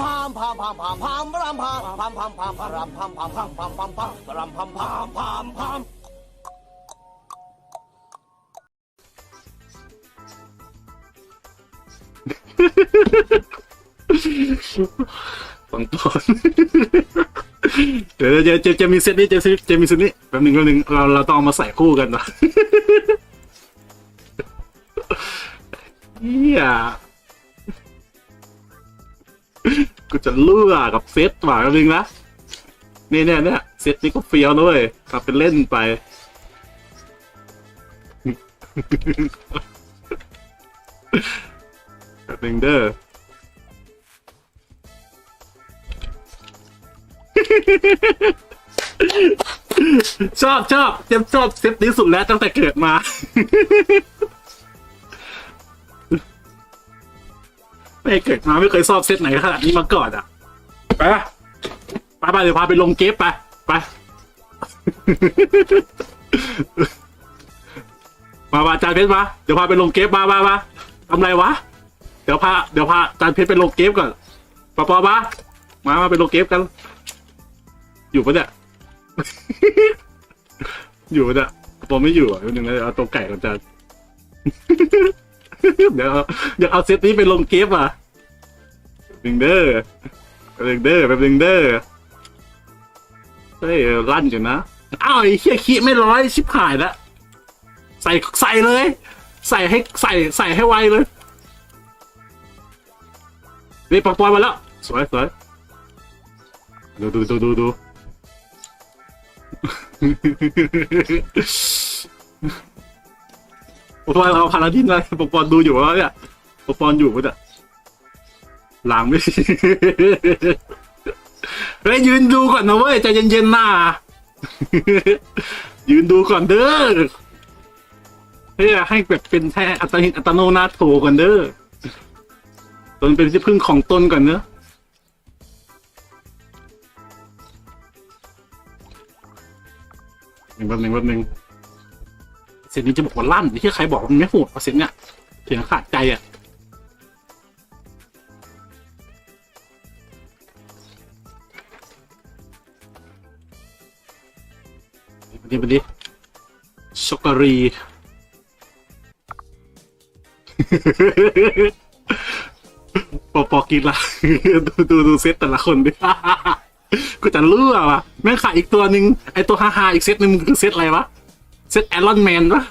พามพามพามพามพามรำพามพามพามพามพามรำพามพามพามพามพามพามพามพามพามพามฟังตอนเดี๋ยวจะจะจะมีเซตนี้จะจะมีเซตนี้แป๊บหนึ่งแป๊บหนึ่งเราเราต้องเอามาใส่คู่กันนะเฮีย กูจะเลือกกับเซตหวาแป๊บหนึงนะนี่เนี่ยเนี่ยเซตนี้ก็เฟี้ยวนะเว้ยกลับเป็นเล่นไปแป๊บหนึงเด้อชอบชอบเจมชอบเซตนี้สุดแล้วตั้งแต่เกิดมา ไม่เกิดมาไม่เคยชอบเซตไหนขนาดนี้มาก่อนอะไปไปไปเดี๋ยวพาไปลงเกฟไปไปมามาจานเพชรมาเดี๋ยวพาไปลงเกฟมามามาทำไรวะ เดี๋ยวพาเดี๋ยวพาจานเพชรไปลงเกฟก่อนปอปอมามามาไปลงเกฟกัน อยู่ปะเนี่ยอยู่ปะเนี่ยปอไม่อยู่อะนิดนึงนะเดี๋ยวเอาตัวไก่ก่อนจาน เดี๋ยวเอาเดี๋ยวเอาเซตนี้ไปลงเกฟอะหนึ่งเด้อหนึ่งเด้อแบบหนึ่งเด้อเฮ้ยลั่นอยู่นะอ้าวไอ้เฮียขี้ไม่ร้อยชิบหายล้วใส่ใส่เลย ใส่ให้ใส่ใส่ให้ไวเลยนี่ปอกปอยมาแล้วสวยสวยดูดูดูดูดู อ้ทำไมเราพาราดินอะไรปกปอนดูอยู่วะเนี่ยปกปอนอยู่ปะเนี่ยหลังไม่เฮ้ยยืนดูก่อนนะเว้ยใจเย็นๆน่ายืนดูก่อนเด้อเฮ้ยให้แบบเป็นแค่อัตหิอัตโนนาโถก่อนเด้อตนเป็นที่พึ่งของตนก่อนเนอะหนึ่งแป๊บหนึ่งแป๊บหนึ่ง สียงนี้จะบอกว่าลั่นที่ใครบอกว่ามันไม่โหดเอาเสียงเนี่ยเสียงขาดใจอะมาดิมาดิช็อกโกรีปอปอกินละดูดูดูเซตแต่ละคนดิกูจะเลือกว่ะแม่งขายอีกตัวหนึ่งไอตัวฮาฮาอีกเซตหนึ่งมันคือเซตอะไรวะ เซตแอรอนแมนปะ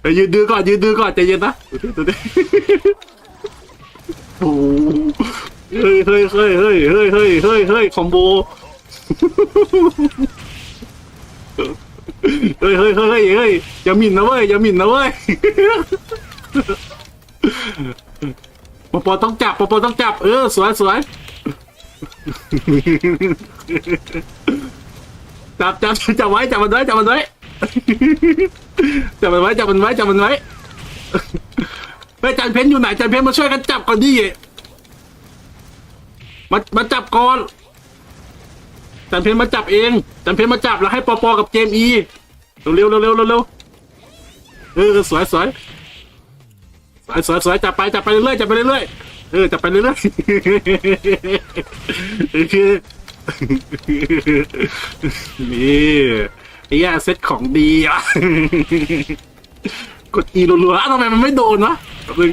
เฮ้ยยืนดูก่อนยืนดูก่อนใจเย็นนะโอ้เฮ้ยเฮ้ยเฮ้ยเฮ้ยเฮ้ยเฮ้ยเฮ้ยเฮ้ยคอมโบเฮ้ยเฮ้ยเฮ้ยเฮ้ยอย่าหมิ่นนะเว้ยอย่าหมิ่นนะเว้ยปอปอต้องจับปอปอต้องจับ เออสวยสวย จับจับจับไว้จับมันไว้จับมันไว้จับมันไว้จับมันไว้จับมันไว้เฮ้ยจันเพนอยู่ไหนจันเพนมาช่วยกันจับก่อนดิมามาจับก่อนจันเพนมาจับเองจันเพนมาจับแล้วให้ปอปอกับเจมอีเร็วเร็วเร็วเร็วเร็วเออสวยสวยสวยสวยสวยจับไปจับไปเรื่อยจับไปเรื่อย เออจับไปเรื่อยนี่ไอ้ยาเซ็ตของดีอะกดอีรัวๆทำไมมันไม่โดนวะแป๊บนึง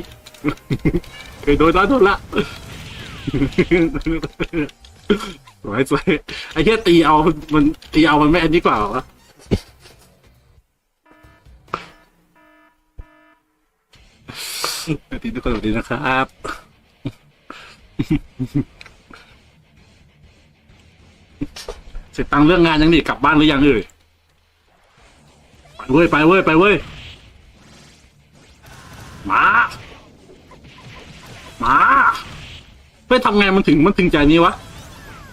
เคยโดนแล้วโดนละสวยสวยไอ้แค่ตีเอา มันตีเอามันไม่อันนี้กว่าเหรอวะสวัสดีทุกคนสวัสดีนะครับ เสร็จตังเรื่องงานยังนี่กลับบ้านหรือยังเอ่ยไปเว้ยไปเว้ยไปเว้ยมามาเพื่อทำไงมันถึงมันถึงใจนี้วะ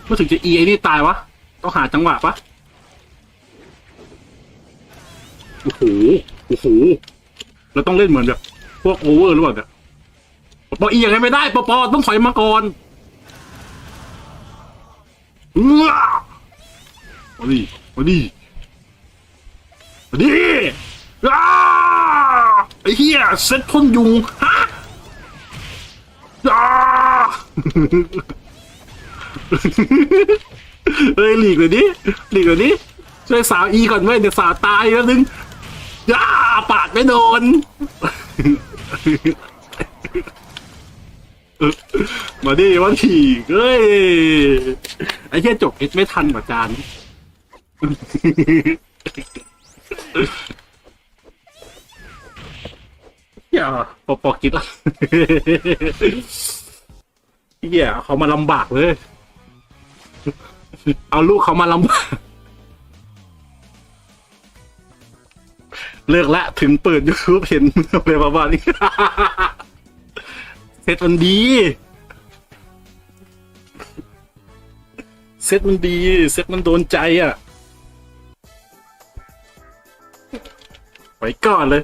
มันถึงจะอีไอนี่ตายวะต้องหาจังหวะปะโอ้โหโอ้โหเราต้องเล่นเหมือนแบบพวกโอเวอร์หรือเปล่าเนี่ย ปอปออีย่างไรไม่ได้ปอปอต้องถอยมาก่อนเออมาดิมาดิมาดิอ้าอ้เหี้ยเซ็ตพ่นยุงฮะอ้าเฮ้ยหลีกเลยดิหลีกเลยดิช่วยสาวอีก่อนเว้ยเดี๋ยวสาวตายแล้วนึงอ้าปาดไม่โดน มาดิวันทีเฮ้ย ไอ้เหี้ยจบเอสไม่ทันกว่าจานอย่าปอปอกิดละเหี้ยเขามาลำบากเลย เอาลูกเขามาลำบาก เลิกละถึงเปิดยูทูบเห็นอะไรประมาณนี้ ซตมันดี เซตมันดี เซตมันโดนใจอะ ไว้ก่อนเลย